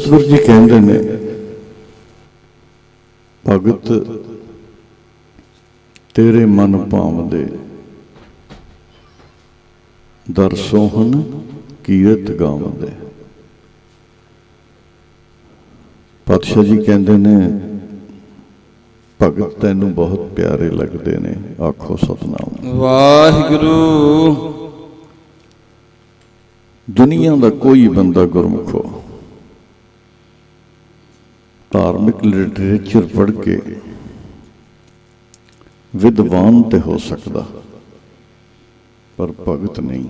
ਸਤਿਗੁਰੂ ਜੀ ਕਹਿੰਦੇ ਨੇ ਭਗਤ ਤੇਰੇ ਮਨ ਭਾਵਦੇ ਦਰਸੋਹਨ ਕੀਰਤ ਗਾਵਦੇ ਪਾਤਸ਼ਾਹ ਜੀ ਕਹਿੰਦੇ ਨੇ ਭਗਤ ਤੈਨੂੰ ਬਹੁਤ ਪਿਆਰੇ ਲੱਗਦੇ ਨੇ ਆਖੋ ਸਤਨਾਮ। ਵਾਹਿਗੁਰੂ। ਦੁਨੀਆ ਦਾ ਕੋਈ ਬੰਦਾ ਗੁਰਮੁਖੋ ਧਾਰਮਿਕ ਲਿਟਰੇਚਰ ਪੜ੍ਹ ਕੇ ਵਿਦਵਾਨ ਤੇ ਹੋ ਸਕਦਾ। ਪਰ ਭਗਤ ਨਹੀਂ।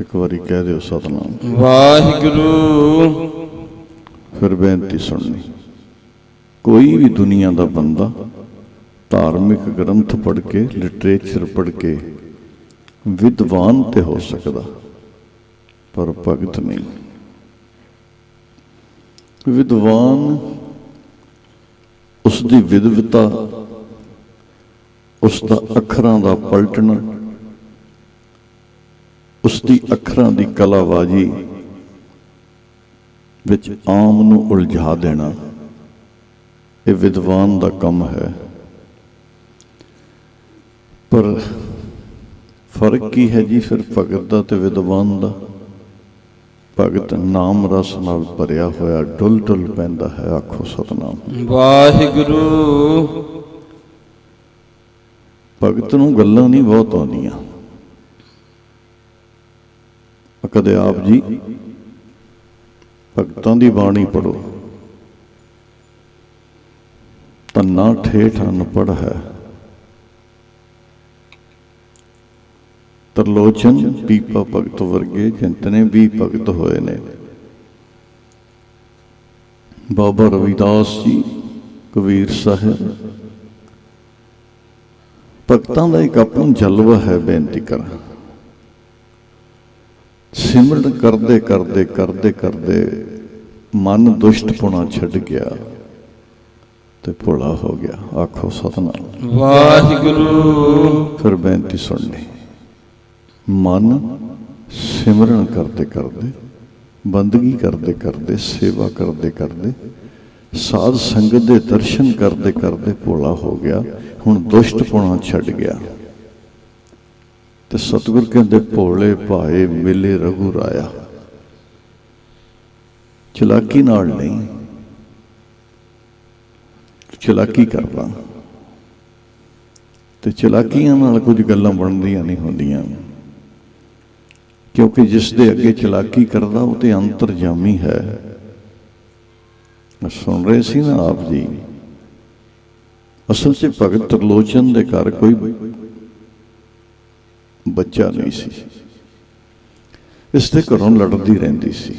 ਇੱਕ ਵਾਰੀ ਕਹਿ ਦਿਓ ਸਤਨਾਮ। ਵਾਹਿਗੁਰੂ। ਫਿਰ ਬੇਨਤੀ ਸੁਣਨੀ। ਕੋਈ ਵੀ ਦੁਨੀਆ ਦਾ ਬੰਦਾ ਧਾਰਮਿਕ ਗ੍ਰੰਥ ਪੜ੍ਹ ਕੇ ਲਿਟਰੇਚਰ ਪੜ੍ਹ ਕੇ ਵਿਦਵਾਨ ਤੇ ਹੋ ਸਕਦਾ। ਪਰ ਭਗਤ ਨਹੀਂ। ਵਿਦਵਾਨ ਉਸ ਦੀ ਵਿਦਵਤਾ ਉਸ ਦਾ ਅੱਖਰਾਂ ਦਾ ਪਲਟਣਾ ਉਸ ਦੀ ਅੱਖਰਾਂ ਦੀ ਕਲਾਬਾਜ਼ੀ ਵਿੱਚ ਆਮ ਨੂੰ ਉਲਝਾ ਦੇਣਾ, ਇਹ ਵਿਦਵਾਨ ਦਾ ਕੰਮ ਹੈ। ਪਰ ਫ਼ਰਕ ਕੀ ਹੈ ਜੀ ਫਿਰ ਭਗਤ ਦਾ ਤੇ ਵਿਦਵਾਨ ਦਾ? ਭਗਤ ਨਾਮ ਰਸ ਨਾਲ ਭਰਿਆ ਹੋਇਆ ਡੁੱਲ ਡੁੱਲ ਪੈਂਦਾ ਹੈ ਆਖੋ ਸਤਨਾਮ। ਵਾਹਿਗੁਰੂ। ਭਗਤ ਨੂੰ ਗੱਲਾਂ ਨਹੀਂ ਬਹੁਤ ਆਉਂਦੀਆਂ। ਕਦੇ ਆਪ ਜੀ ਭਗਤਾਂ ਦੀ ਬਾਣੀ ਪੜੋ ਤੰਨਾ ਠੇਠ ਅਨਪੜ ਹੈ। ਤਰਲੋਚਨ ਪੀਪਾ ਭਗਤ ਵਰਗੇ ਜਿੰਤਨੇ ਵੀ ਭਗਤ ਹੋਏ ਨੇ। ਬਾਬਾ ਰਵਿਦਾਸ ਜੀ ਕਬੀਰ ਸਾਹਿਬ ਭਗਤਾਂ ਦਾ ਇੱਕ ਆਪਣਾ ਜਲਵਾ ਹੈ ਬੇਨਤੀ ਕਰਾਂ। ਸਿਮਰਨ ਕਰਦੇ ਕਰਦੇ ਕਰਦੇ ਕਰਦੇ ਮਨ ਦੁਸ਼ਟਪੁਣਾ ਛੱਡ ਗਿਆ ਤੇ ਭੋਲਾ ਹੋ ਗਿਆ। ਆਖੋ ਸਤਨਾਮ। ਵਾਹਿਗੁਰੂ। ਫਿਰ ਬੇਨਤੀ ਸੁਣਨੀ। ਮਨ ਸਿਮਰਨ ਕਰਦੇ ਕਰਦੇ, ਬੰਦਗੀ ਕਰਦੇ ਕਰਦੇ, ਸੇਵਾ ਕਰਦੇ ਕਰਦੇ, ਸਾਧ ਸੰਗਤ ਦੇ ਦਰਸ਼ਨ ਕਰਦੇ ਕਰਦੇ ਭੋਲਾ ਹੋ ਗਿਆ, ਹੁਣ ਦੁਸ਼ਟ ਦੁਸ਼ਟਪੁਣਾ ਛੱਡ ਗਿਆ। ਤੇ ਸਤਿਗੁਰ ਕਹਿੰਦੇ, ਭੋਲੇ ਭਾਏ ਮਿਲੇ ਰਘੂ ਰਾਇਆ। ਚਲਾਕੀ ਨਾਲ ਨਹੀਂ, ਚਲਾਕੀ ਕਰਦਾ। ਤੇ ਚਲਾਕੀਆਂ ਨਾਲ ਕੁਝ ਗੱਲਾਂ ਬਣਦੀਆਂ ਨਹੀਂ ਹੁੰਦੀਆਂ। ਕਿਉਂਕਿ ਜਿਸ ਦੇ ਅੱਗੇ ਚਲਾਕੀ ਕਰਦਾ, ਉਹ ਤੇ ਅੰਤਰਜਾਮੀ ਹੈ। ਸੁਣ ਰਹੇ ਸੀ ਨਾ ਆਪ ਜੀ। ਅਸਲ 'ਚ ਭਗਤ ਤਰਲੋਚਨ ਦੇ ਘਰ ਕੋਈ ਬੱਚਾ ਨਹੀਂ ਸੀ। ਇਸ ਦੇ ਘਰੋਂ ਲੜਦੀ ਰਹਿੰਦੀ ਸੀ।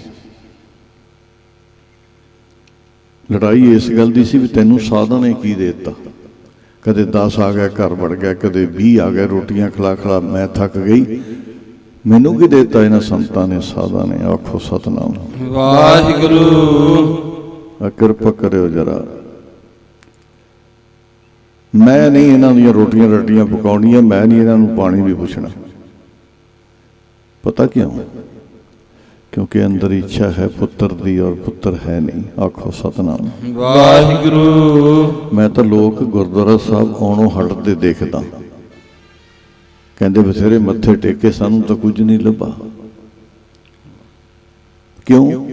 ਲੜਾਈ ਇਸ ਗੱਲ ਦੀ ਸੀ ਵੀ ਤੈਨੂੰ ਸਾਧਨ ਨੇ ਕੀ ਦੇ ਦਿੱਤਾ? ਕਦੇ 10 ਆ ਗਿਆ, ਘਰ ਵੜ ਗਿਆ, ਕਦੇ 20 ਆ ਗਿਆ, ਰੋਟੀਆਂ ਖਲਾ ਖਲਾ ਮੈਂ ਥੱਕ ਗਈ। ਮੈਨੂੰ ਕੀ ਦਿੱਤਾ ਇਹਨਾਂ ਸੰਤਾਂ ਨੇ ਸਾਧਾਂ ਨੇ? ਆਖੋ ਸਤਨਾਮ। ਵਾਹਿਗੁਰੂ। ਕਿਰਪਾ ਕਰਿਓ ਜਰਾ। ਮੈਂ ਨਹੀਂ ਇਹਨਾਂ ਦੀਆਂ ਰੋਟੀਆਂ ਰੱਟੀਆਂ ਪਕਾਉਣੀਆਂ ਮੈਂ ਨਹੀਂ ਇਹਨਾਂ ਨੂੰ ਪਾਣੀ ਵੀ ਪੁੱਛਣਾ। ਪਤਾ ਕਿਉਂ? ਕਿਉਂਕਿ ਅੰਦਰ ਇੱਛਾ ਹੈ ਪੁੱਤਰ ਦੀ ਔਰ ਪੁੱਤਰ ਹੈ ਨਹੀਂ। ਆਖੋ ਸਤਨਾਮ। ਵਾਹਿਗੁਰੂ। ਮੈਂ ਤਾਂ ਲੋਕ ਗੁਰਦੁਆਰਾ ਸਾਹਿਬ ਆਉਣੋਂ ਹਟਦੇ ਦੇਖਦਾ। ਕਹਿੰਦੇ ਬਥੇਰੇ ਮੱਥੇ ਟੇਕੇ ਸਾਨੂੰ ਤਾਂ ਕੁਝ ਨਹੀਂ ਲੱਭਾ। ਕਿਉਂ?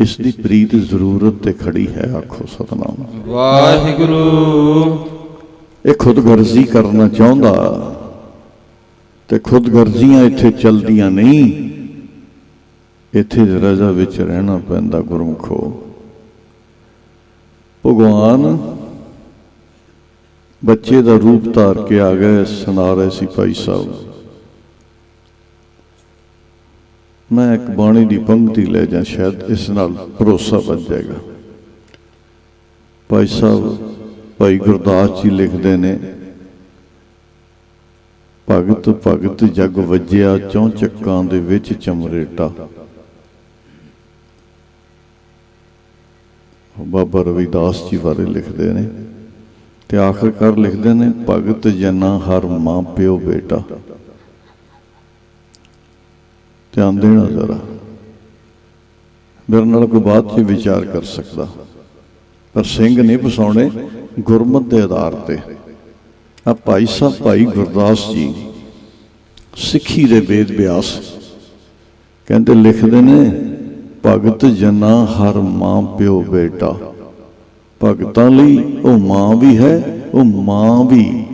ਇਸ ਦੀ ਪ੍ਰੀਤ ਜ਼ਰੂਰਤ ਤੇ ਖੜੀ ਹੈ ਆਖੋ ਸਤਨਾਮ। ਵਾਹਿਗੁਰੂ। ਇਹ ਖੁਦਗਰਜ਼ੀ ਕਰਨਾ ਚਾਹੁੰਦਾ ਤੇ ਖੁਦਗਰਜ਼ੀਆਂ ਇੱਥੇ ਚਲਦੀਆਂ ਨਹੀਂ। ਇੱਥੇ ਰਜ਼ਾ ਵਿੱਚ ਰਹਿਣਾ ਪੈਂਦਾ ਗੁਰਮਖੋ। ਭਗਵਾਨ ਬੱਚੇ ਦਾ ਰੂਪ ਧਾਰ ਕੇ ਆ ਗਏ ਸੁਣਾ ਰਹੇ ਸੀ ਭਾਈ ਸਾਹਿਬ। ਮੈਂ ਇੱਕ ਬਾਣੀ ਦੀ ਪੰਕਤੀ ਲੈ ਜਾਂ ਸ਼ਾਇਦ ਇਸ ਨਾਲ ਭਰੋਸਾ ਵੱਧ ਜਾਏਗਾ। ਭਾਈ ਸਾਹਿਬ, ਭਾਈ ਗੁਰਦਾਸ ਜੀ ਲਿਖਦੇ ਨੇ, ਭਗਤ ਭਗਤ ਜਗ ਵੱਜਿਆ ਚੌਂ ਚੱਕਾਂ ਦੇ ਵਿੱਚ ਚਮਰੇਟਾ। ਬਾਬਾ ਰਵਿਦਾਸ ਜੀ ਬਾਰੇ ਲਿਖਦੇ ਨੇ। ਤੇ ਆਖਰਕਾਰ ਲਿਖਦੇ ਨੇ, ਭਗਤ ਜਨਾ ਹਰ ਮਾਂ ਪਿਓ ਬੇਟਾ। ਧਿਆਨ ਦੇਣਾ ਜ਼ਰਾ। ਮੇਰੇ ਨਾਲ ਕੋਈ ਬਾਅਦ 'ਚ ਵਿਚਾਰ ਕਰ ਸਕਦਾ। ਪਰ ਸਿੰਘ ਨਹੀਂ ਫਸਾਉਣੇ ਗੁਰਮਤ ਦੇ ਆਧਾਰ ਤੇ। ਆ ਭਾਈ ਸਾਹਿਬ, ਭਾਈ ਗੁਰਦਾਸ ਜੀ, ਸਿੱਖੀ ਦੇ ਵੇਦ ਵਿਆਸ ਕਹਿੰਦੇ ਲਿਖਦੇ ਨੇ, ਭਗਤ ਜਨਾ ਹਰ ਮਾਂ ਪਿਓ ਬੇਟਾ। ਭਗਤਾਂ ਲਈ ਉਹ ਮਾਂ ਵੀ ਹੈ ਉਹ ਮਾਂ ਵੀ।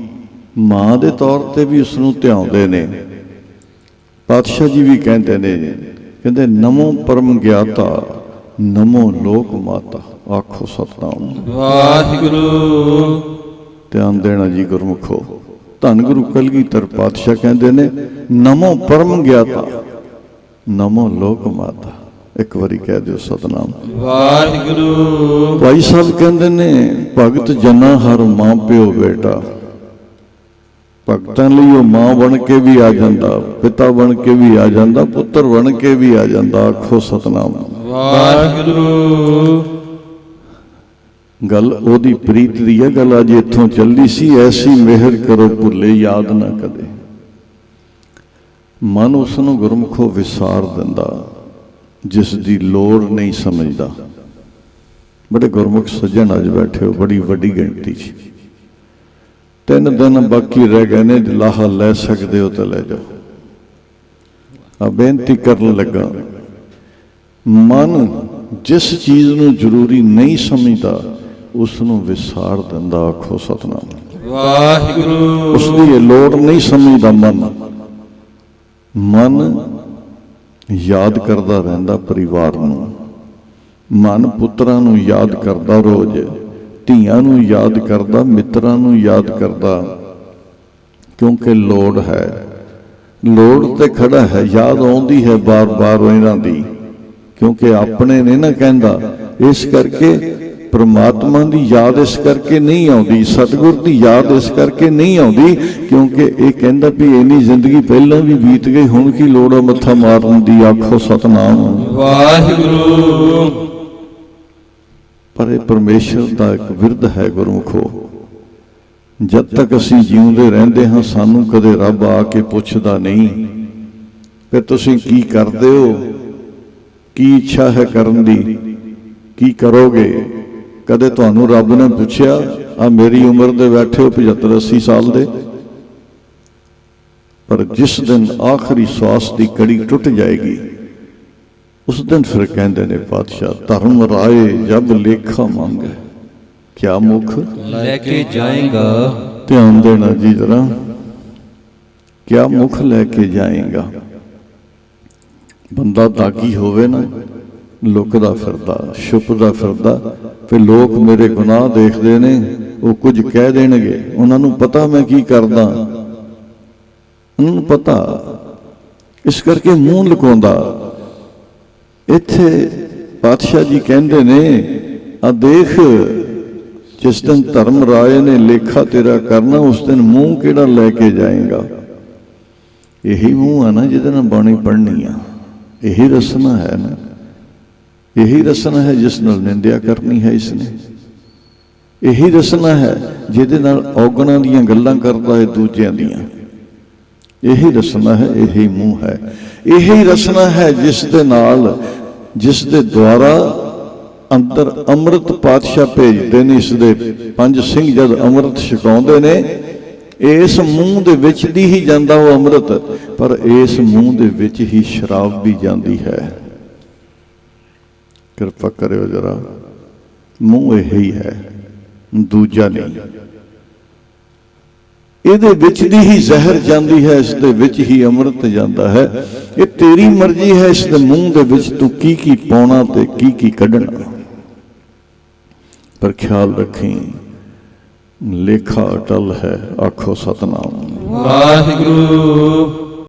ਮਾਂ ਦੇ ਤੌਰ ਤੇ ਵੀ ਉਸ ਨੂੰ ਧਿਆਉਂਦੇ ਨੇ। ਪਾਤਸ਼ਾਹ ਜੀ ਵੀ ਕਹਿੰਦੇ ਨੇ ਕਹਿੰਦੇ ਨਮੋ ਪਰਮ ਗਿਆਤਾ ਨਮੋ ਲੋਕ ਮਾਤਾ ਆਖੋ ਸਤਨਾਮ। ਵਾਹਿਗੁਰੂ। ਧਿਆਨ ਦੇਣਾ ਜੀ ਗੁਰਮੁਖੋ। ਧੰਨ ਗੁਰੂ ਕਲਗੀਧਰ ਪਾਤਸ਼ਾਹ ਕਹਿੰਦੇ ਨੇ ਨਮੋ ਪਰਮ ਗਿਆਤਾ ਨਮੋ ਲੋਕ ਮਾਤਾ। ਇੱਕ ਵਾਰੀ ਕਹਿ ਦਿਓ ਸਤਨਾਮ। ਵਾਹਿਗੁਰੂ। ਭਾਈ ਸਾਹਿਬ ਕਹਿੰਦੇ ਨੇ ਭਗਤ ਜਨਾ ਹਰ ਮਾਂ ਪਿਓ ਬੇਟਾ। ਭਗਤਾਂ ਲਈ ਉਹ ਮਾਂ ਬਣ ਕੇ ਵੀ ਆ ਜਾਂਦਾ ਪਿਤਾ ਬਣ ਕੇ ਵੀ ਆ ਜਾਂਦਾ ਪੁੱਤਰ ਬਣ ਕੇ ਵੀ ਆ ਜਾਂਦਾ ਆਖੋ ਸਤਨਾਮ। ਵਾਹਿਗੁਰੂ। ਗੱਲ ਉਹਦੀ ਪ੍ਰੀਤ ਦੀ ਹੈ ਗੱਲ ਅੱਜ ਇੱਥੋਂ ਚੱਲਦੀ ਸੀ ਐਸੀ ਮਿਹਰ ਕਰੋ ਭੁੱਲੇ ਯਾਦ ਨਾ ਕਦੇ ਮਨ ਉਸ ਨੂੰ ਗੁਰਮੁਖੋ ਵਿਸਾਰ ਦਿੰਦਾ। ਜਿਸ ਦੀ ਲੋੜ ਨਹੀਂ ਸਮਝਦਾ। ਬੜੇ ਗੁਰਮੁਖ ਸੱਜਣ ਅੱਜ ਬੈਠੇ ਹੋ ਬੜੀ ਵੱਡੀ ਗਿਣਤੀ 'ਚ। ਤਿੰਨ ਦਿਨ ਬਾਕੀ ਰਹਿ ਗਏ ਨੇ ਲਾਹਾ ਲੈ ਸਕਦੇ ਹੋ ਤਾਂ ਲੈ ਜਾਓ। ਆ ਬੇਨਤੀ ਕਰਨ ਲੱਗਾ ਮਨ ਜਿਸ ਚੀਜ਼ ਨੂੰ ਜ਼ਰੂਰੀ ਨਹੀਂ ਸਮਝਦਾ ਉਸ ਨੂੰ ਵਿਸਾਰ ਦਿੰਦਾ ਆਖੋ ਸਤਨਾਮ। ਵਾਹਿਗੁਰੂ। ਉਸ ਦੀ ਇਹ ਲੋੜ ਨਹੀਂ ਸਮਝਦਾ ਮਨ। ਮਨ ਯਾਦ ਕਰਦਾ ਰਹਿੰਦਾ ਪਰਿਵਾਰ ਨੂੰ। ਮਨ ਪੁੱਤਰਾਂ ਨੂੰ ਯਾਦ ਕਰਦਾ ਰੋਜ਼। ਧੀਆਂ ਨੂੰ ਯਾਦ ਕਰਦਾ, ਮਿੱਤਰਾਂ ਨੂੰ ਯਾਦ ਕਰਦਾ। ਕਿਉਂਕਿ ਲੋੜ ਹੈ। ਲੋੜ ਤੇ ਖੜਾ ਹੈ, ਯਾਦ ਆਉਂਦੀ ਹੈ ਬਾਰ-ਬਾਰ ਇਹਨਾਂ ਦੀ। ਕਿਉਂਕਿ ਆਪਣੇ ਨੇ ਨਾ ਕਹਿੰਦਾ, ਇਸ ਕਰਕੇ ਪ੍ਰਮਾਤਮਾ ਦੀ ਯਾਦ ਇਸ ਕਰਕੇ ਨਹੀਂ ਆਉਂਦੀ ਸਤਿਗੁਰ ਦੀ ਯਾਦ ਇਸ ਕਰਕੇ ਨਹੀਂ ਆਉਂਦੀ ਕਿਉਂਕਿ ਇਹ ਕਹਿੰਦਾ ਵੀ ਇੰਨੀ ਜ਼ਿੰਦਗੀ ਪਹਿਲਾਂ ਵੀ ਬੀਤ ਗਈ ਹੁਣ ਕੀ ਲੋੜ ਆ ਮੱਥਾ ਮਾਰਨ ਦੀ ਆਖੋ ਸਤਨਾਮ। ਵਾਹਿਗੁਰੂ। ਪਰ ਇਹ ਪਰਮੇਸ਼ਰ ਦਾ ਇੱਕ ਵਿਰਧ ਹੈ ਗੁਰਮੁਖੋ ਜਦ ਤੱਕ ਅਸੀਂ ਜਿਉਂਦੇ ਰਹਿੰਦੇ ਹਾਂ ਸਾਨੂੰ ਕਦੇ ਰੱਬ ਆ ਕੇ ਪੁੱਛਦਾ ਨਹੀਂ। ਕਿ ਤੁਸੀਂ ਕੀ ਕਰਦੇ ਹੋ? ਕੀ ਇੱਛਾ ਹੈ ਕਰਨ ਦੀ? ਕੀ ਕਰੋਗੇ? ਕਦੇ ਤੁਹਾਨੂੰ ਰੱਬ ਨੇ ਪੁੱਛਿਆ ਆ ਮੇਰੀ ਉਮਰ ਦੇ ਬੈਠੇ ਹੋ 75 80 ਸਾਲ ਦੇ? ਪਰ ਜਿਸ ਦਿਨ ਆਖਰੀ ਸਵਾਸ ਦੀ ਕੜੀ ਟੁੱਟ ਜਾਏਗੀ ਉਸ ਦਿਨ ਫਿਰ ਕਹਿੰਦੇ ਨੇ ਪਾਤਸ਼ਾਹ ਧਰਮ ਰਾਏ ਜਬ ਲੇਖਾ ਮੰਗੇ ਕਿਆ ਮੁਖ? ਲੈ ਕੇ ਜਾਏਗਾ। ਧਿਆਨ ਦੇਣਾ ਜੀ ਜਰਾ। ਕਿਆ ਮੁਖ ਲੈ ਕੇ ਜਾਏਗਾ? ਬੰਦਾ ਦਾਗੀ ਹੋਵੇ ਨਾ। ਲੁਕਦਾ ਫਿਰਦਾ, ਛੁਪਦਾ ਫਿਰਦਾ। ਫਿਰ ਲੋਕ ਮੇਰੇ ਗੁਨਾਹ ਦੇਖਦੇ ਨੇ, ਉਹ ਕੁਝ ਕਹਿ ਦੇਣਗੇ। ਉਹਨਾਂ ਨੂੰ ਪਤਾ ਮੈਂ ਕੀ ਕਰਦਾ। ਉਹਨਾਂ ਨੂੰ ਪਤਾ। ਇਸ ਕਰਕੇ ਮੂੰਹ ਲੁਕਾਉਂਦਾ। ਇੱਥੇ ਪਾਤਸ਼ਾਹ ਜੀ ਕਹਿੰਦੇ ਨੇ, ਆ ਦੇਖ, ਜਿਸ ਦਿਨ ਧਰਮ ਰਾਏ ਨੇ ਲੇਖਾ ਤੇਰਾ ਕਰਨਾ, ਉਸ ਦਿਨ ਮੂੰਹ ਕਿਹੜਾ ਲੈ ਕੇ ਜਾਏਗਾ? ਇਹੀ ਮੂੰਹ ਆ ਨਾ ਜਿਹਦੇ ਨਾਲ ਬਾਣੀ ਪੜ੍ਹਨੀ ਆ। ਇਹੀ ਰਸਨਾ ਹੈ ਨਾ। ਇਹੀ ਰਸਨਾ ਹੈ ਜਿਸ ਨਾਲ ਨਿੰਦਿਆ ਕਰਨੀ ਹੈ ਇਸਨੇ। ਇਹੀ ਰਸਨਾ ਹੈ ਜਿਹਦੇ ਨਾਲ ਔਗਣਾਂ ਦੀਆਂ ਗੱਲਾਂ ਕਰਦਾ ਹੈ ਦੂਜਿਆਂ ਦੀਆਂ। ਇਹੀ ਰਸਨਾ ਹੈ, ਇਹੀ ਮੂੰਹ ਹੈ। ਇਹੀ ਰਸਨਾ ਹੈ ਜਿਸ ਦੇ ਨਾਲ, ਜਿਸ ਦੇ ਦੁਆਰਾ ਅੰਦਰ ਅੰਮ੍ਰਿਤ ਪਾਤਸ਼ਾਹ ਭੇਜਦੇ ਨੇ, ਇਸ ਦੇ ਪੰਜ ਸਿੰਘ ਜਦ ਅੰਮ੍ਰਿਤ ਛਕਾਉਂਦੇ ਨੇ, ਇਸ ਮੂੰਹ ਦੇ ਵਿੱਚ ਦੀ ਹੀ ਜਾਂਦਾ ਉਹ ਅੰਮ੍ਰਿਤ, ਪਰ ਇਸ ਮੂੰਹ ਦੇ ਵਿੱਚ ਹੀ ਸ਼ਰਾਬ ਵੀ ਜਾਂਦੀ ਹੈ। ਕਿਰਪਾ ਕਰਿਓ ਜਰਾ। ਮੂੰਹ ਇਹ ਹੀ ਹੈ ਦੂਜਾ ਨਹੀਂ। ਇਹਦੇ ਵਿੱਚ ਦੀ ਹੀ ਜ਼ਹਿਰ ਜਾਂਦੀ ਹੈ, ਇਸ ਦੇ ਵਿੱਚ ਹੀ ਅੰਮ੍ਰਿਤ ਜਾਂਦਾ ਹੈ। ਇਹ ਤੇਰੀ ਮਰਜ਼ੀ ਹੈ, ਇਸ ਦੇ ਮੂੰਹ ਦੇ ਵਿੱਚ ਤੂੰ ਕੀ ਕੀ ਪਾਉਣਾ ਤੇ ਕੀ ਕੀ ਕੱਢਣਾ। ਪਰ ਖਿਆਲ ਰੱਖੀ, ਲੇਖਾ ਅਟਲ ਹੈ, ਆਖੋ ਸਤਨਾਮ। ਵਾਹਿਗੁਰੂ।